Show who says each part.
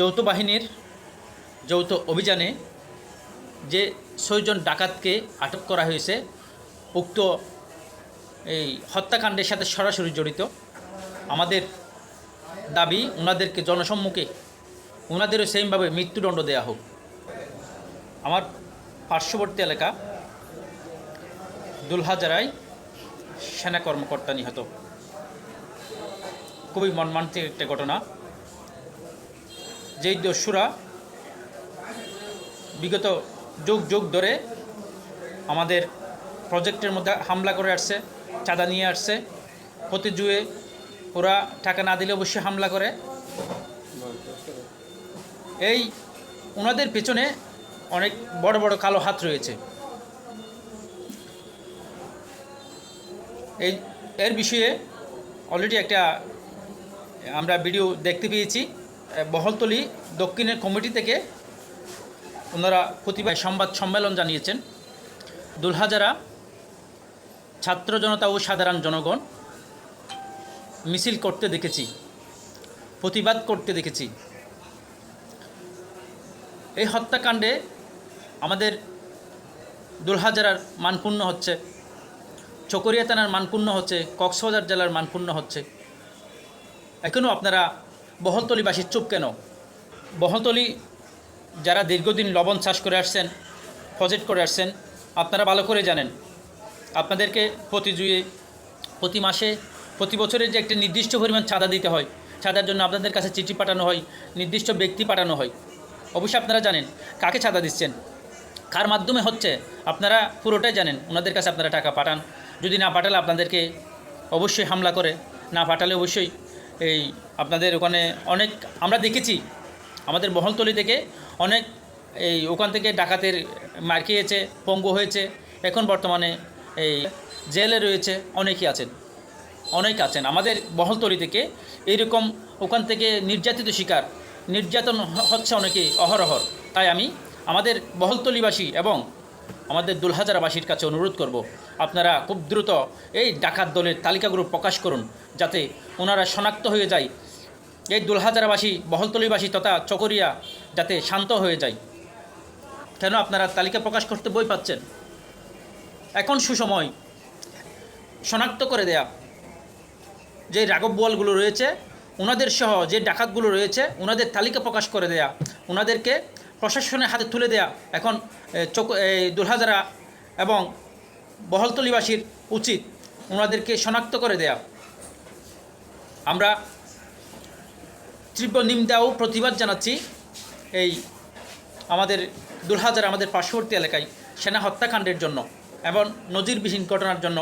Speaker 1: যৌথ বাহিনীর যৌথ অভিযানে যে ছয়জন ডাকাতকে আটক করা হয়েছে, উক্ত এই হত্যাকাণ্ডের সাথে সরাসরি জড়িত। আমাদের দাবি ওনাদেরকে জনসম্মুখে ওনাদেরও সেমভাবে মৃত্যুদণ্ড দেওয়া হোক। আমার পার্শ্ববর্তী এলাকা দুলহাজারায় সেনা কর্মকর্তা নিহত। খুবই মর্মান্তিক একটা ঘটনা। যেই দস্যুরা বিগত যুগ যুগ ধরে আমাদের প্রজেক্টের মধ্যে হামলা করে আসছে, চাঁদা নিয়ে আসছে। প্রতি জুয়ে ওরা টাকা না দিলে অবশ্যই হামলা করে। এই ওনাদের পেছনে অনেক বড় বড় কালো হাত রয়েছে। এই, এর বিষয়ে অলরেডি একটা আমরা ভিডিও দেখতে পেয়েছি। বহলতলি দক্ষিণের কমিটি থেকে ওনারা প্রতিবাদ সংবাদ সম্মেলন জানিয়েছেন। দুলহাজারা ছাত্র জনতা ও সাধারণ জনগণ মিছিল করতে দেখেছি, প্রতিবাদ করতে দেখেছি। এই হত্যাকাণ্ডে আমাদের দুলহাজারার মানপূর্ণ হচ্ছে, চকরিয়া থানার মানপূর্ণ হচ্ছে, কক্সবাজার জেলার মানপূর্ণ হচ্ছে। এখনও আপনারা বহলতলিবাসীর চুপ কেন? বহলতলি যারা দীর্ঘদিন লবণ চাষ করে আসছেন, প্রজেক্ট করে আসছেন, আপনারা ভালো করে জানেন। আপনাদেরকে প্রতি জুয়ে প্রতি মাসে, প্রতি বছরে যে একটা নির্দিষ্ট পরিমাণ চাঁদা দিতে হয় চাঁদার জন্য আপনাদের কাছে চিঠি পাঠানো হয়, নির্দিষ্ট ব্যক্তি পাঠানো হয়। অবশ্যই আপনারা জানেন কাকে চাঁদা দিচ্ছেন। কার মাধ্যমে হচ্ছে, আপনারা পুরোটাই জানেন, ওনাদের কাছে আপনারা টাকা পাঠান। যদি না পাঠালে আপনাদেরকে অবশ্যই হামলা করে, না পাঠালে অবশ্যই এই আপনাদের ওখানে অনেক, আমরা দেখেছি, আমাদের বহলতলি থেকে অনেক এই ওখান থেকে ডাকাতের মার খেয়েছে, পঙ্গু হয়েছে, এখন বর্তমানে এই জেলে রয়েছে, অনেকেই আছেন, অনেক আছেন। আমাদের বহলতলি থেকে এইরকম ওখান থেকে নির্যাতিত শিকার, নির্যাতন হচ্ছে অনেকেই অহরহর তাই আমি আমাদের বহলতলিবাসী এবং আমাদের দুলহাজারাবাসীর কাছে অনুরোধ করব, আপনারা খুব দ্রুত এই ডাকাত দলের তালিকাগুলো প্রকাশ করুন, যাতে ওনারা শনাক্ত হয়ে যায়। এই দুলহাজারাবাসী, বহলতলিবাসী তথা চকরিয়া যাতে শান্ত হয়ে যায়। কেন আপনারা তালিকা প্রকাশ করতে বই পাচ্ছেন? এখন সুসময় শনাক্ত করে দেয়া। যে রাঘব বোয়ালগুলো রয়েছে, ওনাদের সহ যে ডাকাতগুলো রয়েছে, ওনাদের তালিকা প্রকাশ করে দেয়া। ওনাদেরকে প্রশাসনের হাতে তুলে দেয়া এখন চক দুলহাজারা এবং বহলতলিবাসীর উচিত ওনাদেরকে শনাক্ত করে দেয়া। আমরা তীব্র নিন্দা ও প্রতিবাদ জানাচ্ছি এই আমাদের দুলহাজার আমাদের পার্শ্ববর্তী এলাকায় সেনা হত্যাকাণ্ডের জন্য এবং নজিরবিহীন ঘটনার জন্য।